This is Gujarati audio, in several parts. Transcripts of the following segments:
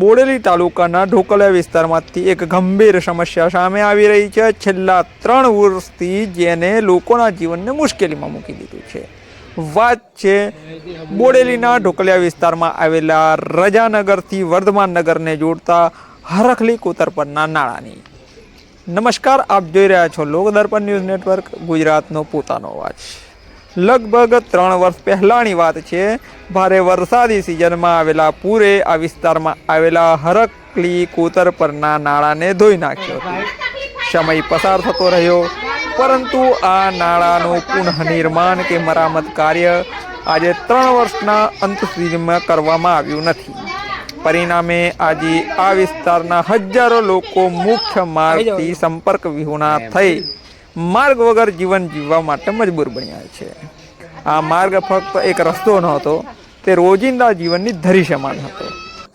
બોડેલી તાલુકાના ઢોકલિયા વિસ્તારમાંથી એક ગંભીર સમસ્યા સામે આવી રહી છે. છેલ્લા ત્રણ વર્ષથી જેને લોકોના જીવનને મુશ્કેલીમાં મૂકી દીધું છે. વાત છે બોડેલીના ઢોકલિયા વિસ્તારમાં આવેલા રજાનગરથી વર્ધમાન નગરને જોડતા હરખલી કોતર પરના નાળાની નમસ્કાર, આપ જોઈ રહ્યા છો લોકદર્પણ ન્યૂઝ નેટવર્ક, ગુજરાતનો પોતાનો અવાજ. લગભગ ત્રણ વર્ષ પહેલાંની વાત છે. ભારે વરસાદી સિઝનમાં આવેલા પૂરે આ વિસ્તારમાં આવેલા હરકલી કોતર પરના નાળાને ધોઈ નાખ્યો હતો. સમય પસાર થતો રહ્યો, પરંતુ આ નાળાનું પુનઃનિર્માણ કે મરામત કાર્ય આજે ત્રણ વર્ષના અંત સુધીમાં કરવામાં આવ્યું નથી. પરિણામે આજે આ વિસ્તારના હજારો લોકો મુખ્ય માર્ગથી સંપર્ક વિહોણા થઈ માર્ગ વગર જીવન જીવવા માટે મજબૂર બન્યા છે. આ માર્ગ ફક્ત એક રસ્તો નહોતો, તે રોજિંદા જીવનની ધરી સમાન હતો.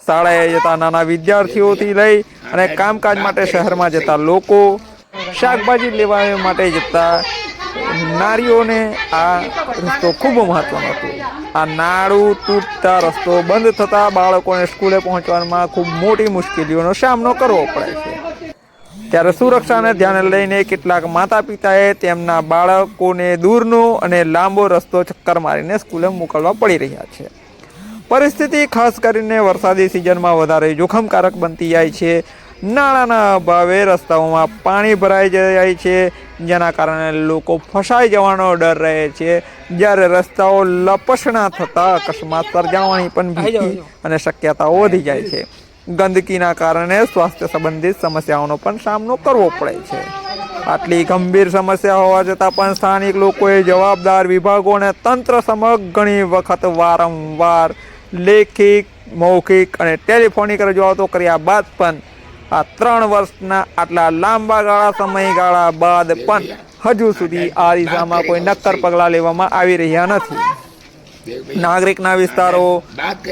શાળાએ જતા નાના વિદ્યાર્થીઓથી લઈ અને કામકાજ માટે શહેરમાં જતા લોકો શાકભાજી લેવા માટે જતા નારીઓને આ રસ્તો ખૂબ મહત્વનો હતો. આ નાળું તૂટતા રસ્તો બંધ થતા બાળકોને સ્કૂલે પહોંચવામાં ખૂબ મોટી મુશ્કેલીઓનો સામનો કરવો પડે છે. ત્યારે સુરક્ષાને ધ્યાને લઈને કેટલાક માતા પિતાએ તેમના બાળકોને દૂરનો અને લાંબો રસ્તો ચક્કર મારીને સ્કૂલે મોકલવા પડી રહ્યા છે. પરિસ્થિતિ ખાસ કરીને વરસાદી સિઝનમાં વધારે જોખમકારક બનતી જાય છે. નાણાંના અભાવે રસ્તાઓમાં પાણી ભરાઈ જાય છે જેના કારણે લોકો ફસાઈ જવાનો ડર રહે છે. જ્યારે રસ્તાઓ લપસણા થતાં અકસ્માત સર્જાવાની પણ ભીતિ અને શક્યતાઓ વધી જાય છે. ગંદકીના કારણે સ્વાસ્થ્ય સંબંધિત સમસ્યાઓનો પણ સામનો કરવો પડે છે. આટલી ગંભીર સમસ્યા હોવા છતાં પણ સ્થાનિક લોકોએ જવાબદાર વિભાગો અને તંત્ર સમક્ષ ઘણી વખત વારંવાર લેખિત મૌખિક અને ટેલિફોનિક રજૂઆતો કર્યા બાદ પણ આ ત્રણ વર્ષના આટલા લાંબા ગાળા સમયગાળા બાદ પણ હજુ સુધી આ દિશામાં કોઈ નક્કર પગલાં લેવામાં આવી રહ્યા નથી. નાગરિકના વિસ્તારો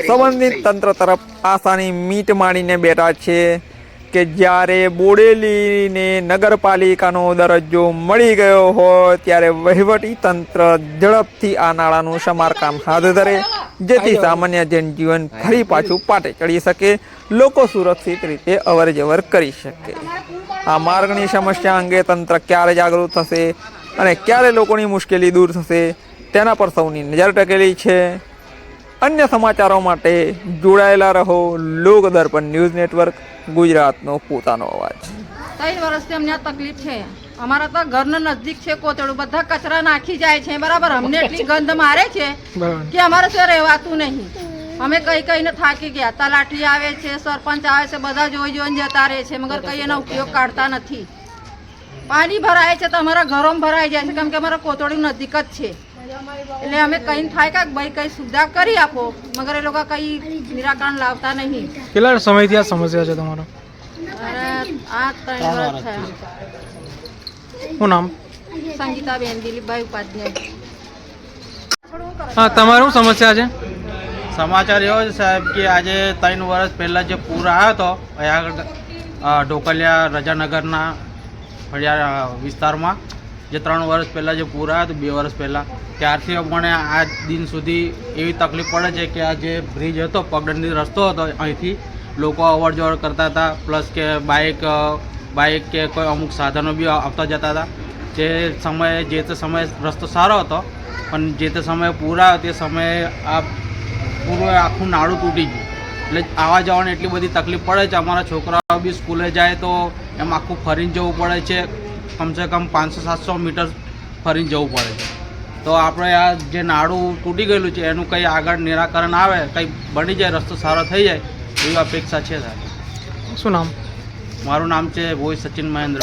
સંબંધિત તંત્ર તરફ આશાની મીટ માણીને બેઠા છે કે જ્યારે બોડેલીને નગરપાલિકાનો દરજ્જો મળી ગયો હોય ત્યારે વહીવટી તંત્ર ઝડપથી આ નાળાનું સમારકામ હાથ ધરે જેથી સામાન્ય જનજીવન ફરી પાછું પાટે ચડી શકે લોકો સુરક્ષિત રીતે અવર જવર કરી શકે. આ માર્ગની સમસ્યા અંગે તંત્ર ક્યારે જાગૃત થશે અને ક્યારે લોકોની મુશ્કેલી દૂર થશે તેના પર સૌની નજર ટકેલી છે. અન્ય સમાચારો માટે જોડાયેલા રહો લોક દર્પણ ન્યૂઝ નેટવર્ક ગુજરાતનો પોતાનો અવાજ. ત્રણ વર્ષથી અમને આ તકલીફ છે. અમારા તો ઘરના નજદીક છે કોતળું બધા કચરા નાખી જાય છે બરાબર? અમને એટલી ગંધ મારે છે કે અમારે તો રહેવાતું નહીં. અમે કઈ કઈને થાકી ગયા. તલાટી આવે છે સરપંચ આવે છે બધા જોઈ જોઈને જતા રહે છે મગર કઈ એનો ઉપયોગ કાઢતા નથી. પાણી ભરાય છે તો અમારા ઘરોમાં ભરાઈ જાય છે કેમ કે અમારા કોતળું નજીક જ છે. એટલે અમે કઈ થાય કે ભાઈ કઈ સુવિધા કરી આપો. મગર એ લોકો કઈ નિરાકરણ લાવતા નહીં. કેટલા સમયથી આ સમસ્યા છે તમારો? આ ત્રણ વર્ષ થયા. શું નામ? સંગીતાબેન દિલીપભાઈ ઉપાધ્યાય. હા તમારું શું સમસ્યા છે? સમાચાર એવો છે સાહેબ કે આજે ત્રણ વર્ષ પહેલાં જે પૂર આવ્યો હતો અહીંયા આગળ ઢોકલિયા રજાનગરના ફળિયા વિસ્તારમાં જે ત્રણ વર્ષ પહેલાં જે પૂર આવ્યો બે વર્ષ પહેલાં, ત્યારથી અમને આ દિન સુધી એવી તકલીફ પડે છે કે આ જે બ્રિજ હતો, પગડંડી રસ્તો હતો, અહીંથી લોકો અવર જવર કરતા હતા પ્લસ કે બાઇક બાઇક કે કોઈ અમુક સાધનો બી આવતા જતા હતા. જે સમયે, જે તે સમયે રસ્તો સારો હતો, પણ જે તે સમયે પૂર તે સમયે આ પૂરું આખું નાળું તૂટી ગયું. એટલે આવવા જવાની એટલી બધી તકલીફ પડે છે. અમારા છોકરાઓ બી સ્કૂલે જાય તો એમ આખું ફરીને જવું પડે છે. કમસે કમ પાંચસો સાતસો મીટર ફરીને જવું પડે છે. તો આપણે આ જે નાડું તૂટી ગયેલું છે એનું કંઈ આગળ નિરાકરણ આવે કંઈ બની જાય રસ્તો સારો થઈ જાય એવી અપેક્ષા છે સાહેબ. શું નામ? મારું નામ છે ભોઈ સચિન મહેન્દ્ર.